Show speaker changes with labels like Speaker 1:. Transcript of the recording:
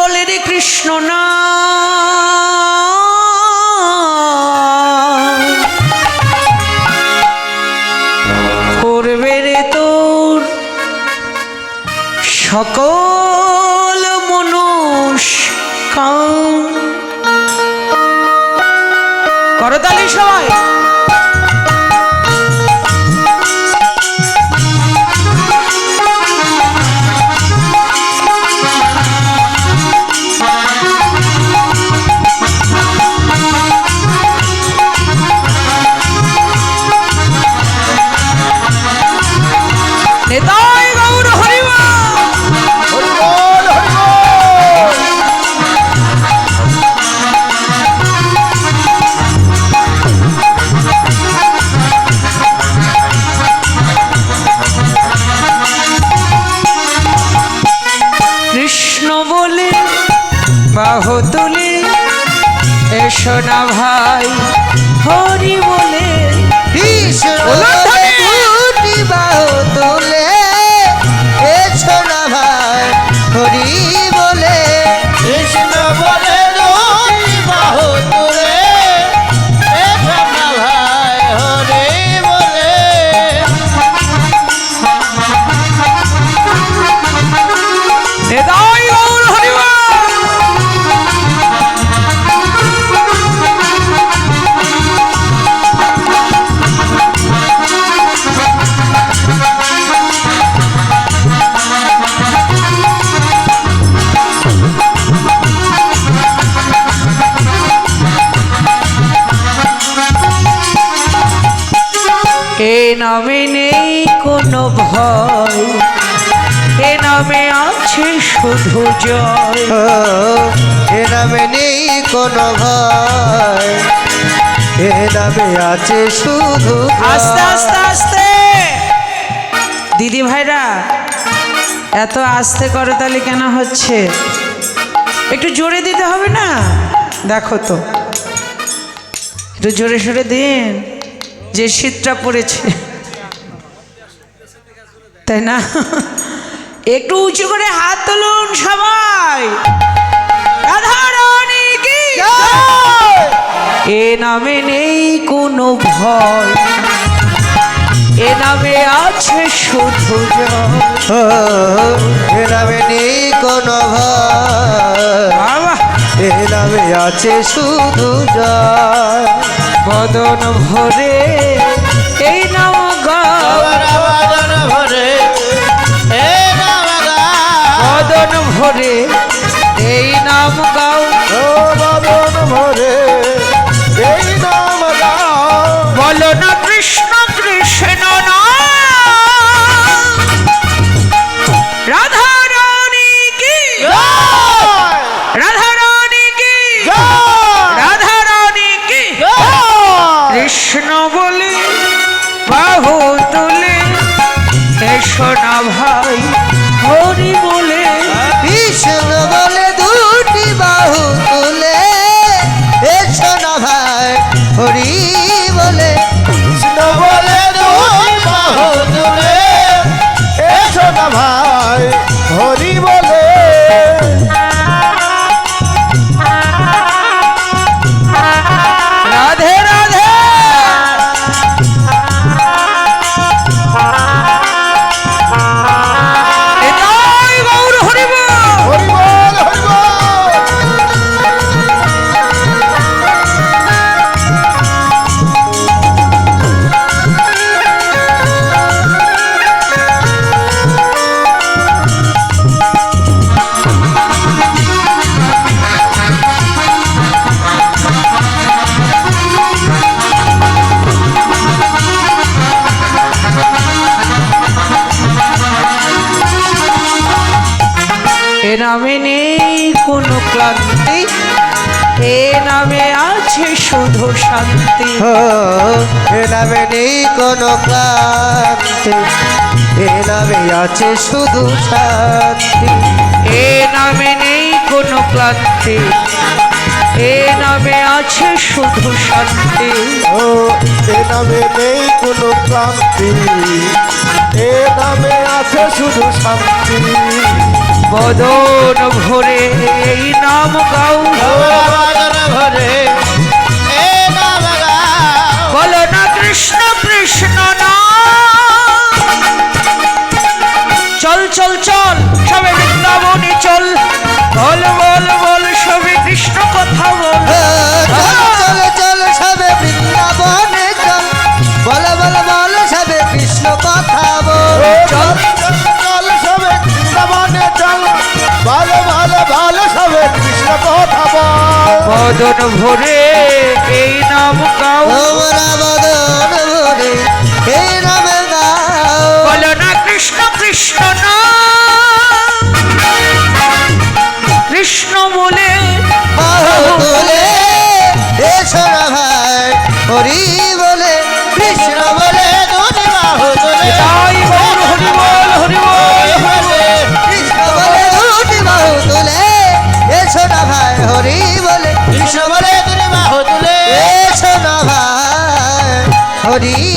Speaker 1: বলে রে কৃষ্ণ না। করবে রে তোর সকল মনুষ করতালি সবাই। বাহু তুলি এসো না ভাই হরি বলে। নামে নেই কোনো ভয়। এ নামে আছে শুধু জয়।
Speaker 2: এ নামে নেই কোনো ভয়। এ নামে আছে শুধু
Speaker 1: আস্তে আস্তে আস্তে। দিদি ভাইরা এত আস্তে করে তাহলে কেন হচ্ছে? একটু জোরে দিতে হবে না? দেখো তো। একটু জোরে সরে দিন। যে শীতটা পড়েছে। তাই না? একটু উঁচু করে হাত তুলুন সবাই। রাধারানী কি? এ নামে নেই কোনো ভয়। এ নামে আছে শুধু
Speaker 2: এ নামে নেই কোনো ভয়। এ নামে আছে শুধু জয়।
Speaker 1: বদন ভরে এ নামে নেই কোনো ক্লান্তি এ নামে আছে শুধু শান্তি।
Speaker 2: এ নামে নেই কোনো ক্লান্তি এ নামে আছে শুধু শান্তি।
Speaker 1: এ নামে নেই কোনো ক্লান্তি এ নামে আছে শুধু শান্তি।
Speaker 2: ও এ নামে নেই কোনো ক্লান্তি এ নামে আছে শুধু শান্তি।
Speaker 1: বদন ভরে বদন ভরে, এই নাম গাও।
Speaker 2: তোমরা বদন ভরে এই নাম গাও
Speaker 1: বল না কৃষ্ণ কৃষ্ণ না। কৃষ্ণ বলে
Speaker 2: বলে, এসো না ভাই, হরি 好的。